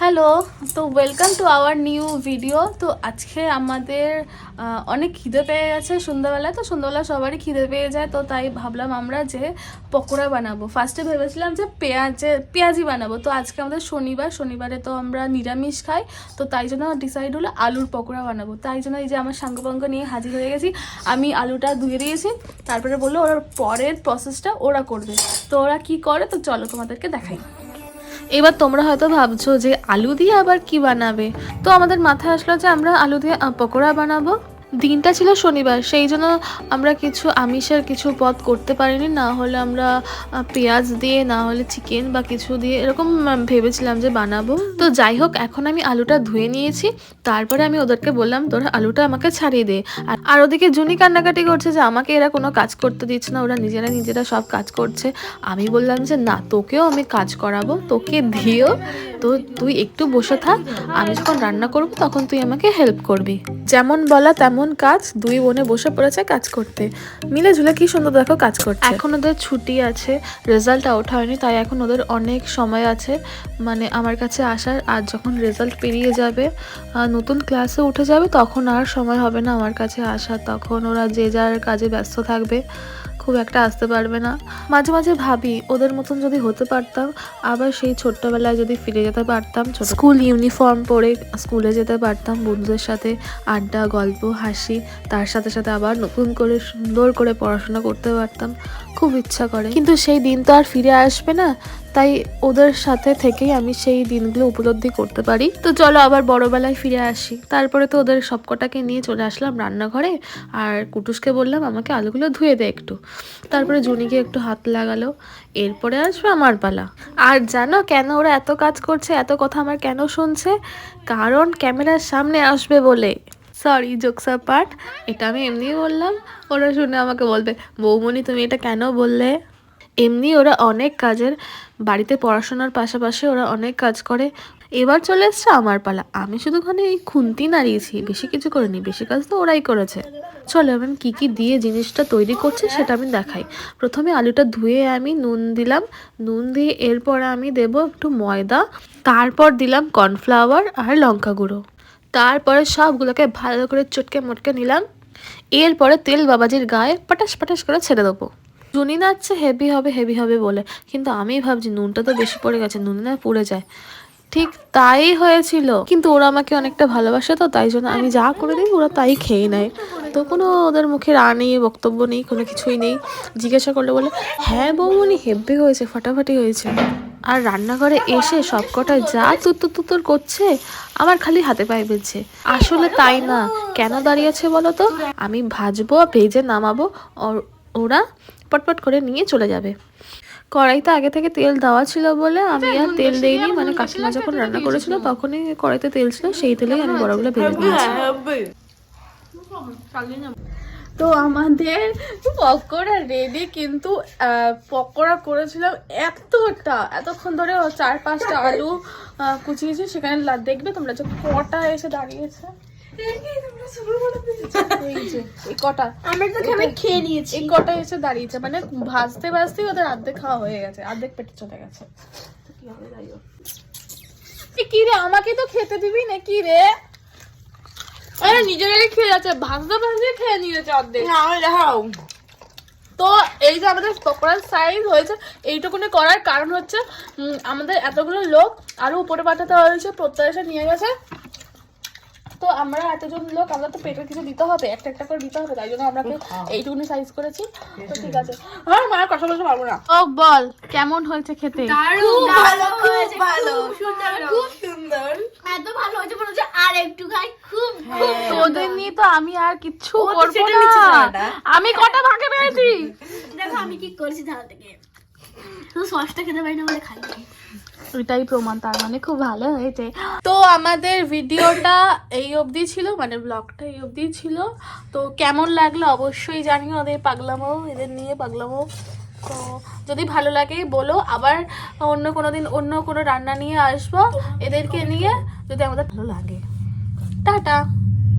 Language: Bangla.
হ্যালো তো welcome to our new video তো আজকে আমাদের অনেক খিদে পেয়ে গেছে সন্ধ্যাবেলায়। তো সন্ধ্যাবেলা সবারই খিদে পেয়ে যায়, তো তাই ভাবলাম আমরা যে পকোড়া বানাবো। ফার্স্টে ভেবেছিলাম যে পেঁয়াজে, পেঁয়াজি বানাবো। তো আজকে আমাদের শনিবার, শনিবারে তো আমরা নিরামিষ খাই। তো তাই জন্য ডিসাইড হলো আলুর পকোড়া বানাবো। তাই জন্য এই যে আমার সাঙ্গপাঙ্গ নিয়ে হাজির হয়ে গেছি। আমি আলুটা ধুয়ে দিয়েছি, তারপরে বলল ওরা পরের প্রসেসটা ওরা করবে। তো ওরা কি করে? তো চলো তোমাদেরকে দেখাই। এবার তোমরা হয়তো ভাবছ যে আলু দিয়ে আবার কি বানাবে? তো আমাদের মাথায় আসলো যে আমরা আলু দিয়ে পকোড়া বানাবো। দিনটা ছিল শনিবার, সেই জন্য আমরা কিছু আমিষের কিছু পদ করতে পারিনি। না হলে আমরা পেঁয়াজ দিয়ে, না হলে চিকেন বা কিছু দিয়ে এরকম ভেবেছিলাম যে বানাবো। তো যাই হোক, এখন আমি আলুটা ধুয়ে নিয়েছি। তারপরে আমি ওদেরকে বললাম, তোরা আলুটা আমাকে ছাড়িয়ে দে। আর ওদিকে জুনি কান্নাকাটি করছে যে, আমাকে এরা কোনো কাজ করতে দিচ্ছে না, ওরা নিজেরা নিজেরা সব কাজ করছে। আমি বললাম যে, না, তোকেও আমি কাজ করাবো, তোকে দিও তো তুই একটু বসে থাক, আমি যখন রান্না করব তখন তুই আমাকে হেল্প করবি। যেমন বলা তেমন কাজ দুই বোনে বসে পড়েছে কাজ করতে। মিলে ঝুলে কি সুন্দর দেখো কাজ করতে এখন ওদের ছুটি আছে রেজাল্ট আউট হয়নি, তাই এখন ওদের অনেক সময় আছে। মানে আমার কাছে আসার, আর যখন রেজাল্ট পেরিয়ে যাবে নতুন ক্লাসে উঠে যাবে, তখন আর সময় হবে না আমার কাছে আসার। তখন ওরা যে যার কাজে ব্যস্ত থাকবে খুব একটা আসতে পারবে না। মাঝে মাঝে ভাবি ওদের মতন যদি হতে পারতাম আবার সেই ছোট্টবেলায় যদি ফিরে যেতে পারতাম ছোট স্কুল ইউনিফর্ম পরে স্কুলে যেতে পারতাম বন্ধুদের সাথে আড্ডা গল্প হাসি তার সাথে সাথে আবার নতুন করে সুন্দর করে পড়াশোনা করতে পারতাম খুব ইচ্ছা করে। কিন্তু সেই দিন তো আর ফিরে আসবে না তাই ওদের সাথে থেকেই আমি সেই দিনগুলো উপলব্ধি করতে পারি। তো চলো আবার বড়বেলায় ফিরে আসি। তারপরে তো ওদের সবকটাকে নিয়ে চলে আসলাম রান্নাঘরে আর কুটুসকে বললাম আমাকে আলুগুলো ধুয়ে দে একটু। তারপরে জুনিকে একটু হাত লাগালো, এরপরে আসবে আমার পালা। আর জানো কেন ওরা এত কাজ করছে, এত কথা আমার কেন শুনছে? কারণ ক্যামেরার সামনে আসবে বলে। সরি জোকসা পার্ট এটা আমি এমনিই বললাম। ওরা শুনে আমাকে বলবে বৌমনি তুমি এটা কেন বললে? এমনি ওরা অনেক কাজের, বাড়িতে পড়াশোনার পাশাপাশি ওরা অনেক কাজ করে। এবার চলে এসছে আমার পালা। আমি শুধুখানি এই খুন্তি নাড়িয়েছি, বেশি কিছু করিনি, বেশি কাজ তো ওরাই করেছে। চলো আমি কি কি দিয়ে জিনিসটা তৈরি করছি সেটা আমি দেখাই। প্রথমে আলুটা ধুয়ে আমি নুন দিলাম। নুন দিয়ে এরপর আমি দেব একটু ময়দা। তারপর দিলাম কর্নফ্লাওয়ার আর লঙ্কা গুঁড়ো। তারপরে সবগুলোকে ভালো করে চটকে মটকে নিলাম। এরপরে তেল বাবাজির গায়ে পাটাস পাটাস করে ছেড়ে দেবো। জুনি নাচছে, হেভি হবে হেভি হবে বলে। কিন্তু আমি ভাবছি নুনটা তো বেশি পড়ে গেছে, নুন না পুড়ে যায়। ঠিক তাই হয়েছিল। কিন্তু ওরা আমাকে অনেকটা ভালোবাসে তো, তাই জন্য আমি যা করে দিই, ওরা তাই খেয়ে নেয়। তো কোনো ওদের মুখে রা নেই, বক্তব্য নেই, কোনো কিছুই নেই। জিজ্ঞাসা করলে বলে হ্যাঁ বৌমনি, হেব্বি হয়েছে, ফাটাফাটি হয়েছে। আর রান্নাঘরে এসে সবকটা যা তুত্তুর তুত্তুর করছে, আমার খালি হাতে পায়ে বেজছে আসলে তাই না? কেন দাঁড়িয়েছে বলো তো? আমি ভাজবো, ভেজে নামাবো ওরা পটপট করে নিয়ে চলে যাবে। কড়াইতে আগে থেকে তেল দেওয়া ছিল বলে আমি আর তেল দেইনি। মানে কাকিমা যখন রান্না করেছিল তখনই কড়াইতে তেল ছিল সেই তেলেই আমি বড়গুলো ভেজে দিয়েছি। তো আমাদের পকোড়া রেডি কিন্তু আহ, পকোড়া করেছিলাম এতটা এতক্ষণ ধরে চার পাঁচটা আলু কুচিয়েছি সেখানে লা- দেখবে তোমরা যে কটা এসে দাঁড়িয়েছে। দাঁড়িয়েছে মানে ভাজতে ওদের অর্ধেক খাওয়া হয়ে গেছে অর্ধেক পেটে চলে গেছে। কি রে আমাকে তো খেতে দিবি না কি রে? আরে নিজেরাই খেয়ে যাচ্ছে ভাজতে ভাজতে খেয়ে নিয়েছে অর্ধেক। দেখাও তো এই যে আমাদের পকোড়ার সাইজ হয়েছে এইটুকুনি করার কারণ হচ্ছে আমাদের এতগুলো লোক আরও উপরে পাঠাতে হয়েছে প্রত্যয় এসে নিয়ে গেছে। তো আমরা এতজন লোক আমরা তো পেটে কিছু দিতে হবে একটা একটা করে দিতে হবে তাই জন্য আমরা এইটুকুনি সাইজ করেছি। তো ঠিক আছে। আর মা কথা বলতে পারব না। ও বল কেমন হয়েছে খেতে? খুব ভালো খুব ভালো। সুন্দর খুব সুন্দর। এত ভালো হয়েছে মনে হচ্ছে আর একটু খাই খুব খুব তোদের নিয়ে তো আমি আর কিচ্ছু ও করব না। আমি কটা ভাগে পেয়েছি? দেখো আমি কি করেছি ধারা থেকে। সসটা খেতে পারি না বলে খাই ওইটাই প্রমাণ, তার মানে খুব ভালো হয়েছে। তো আমাদের ভিডিওটা এই অবধি ছিল মানে ব্লগটা এই অবধি ছিল। তো কেমন লাগল অবশ্যই জানিও ওদের পাগলামো, এদের নিয়ে পাগলামো। তো যদি ভালো লাগে বলো, আবার অন্য কোনো দিন অন্য কোনো রান্না নিয়ে আসব। এদেরকে নিয়ে যদি আমাদের ভালো লাগে। টাটা।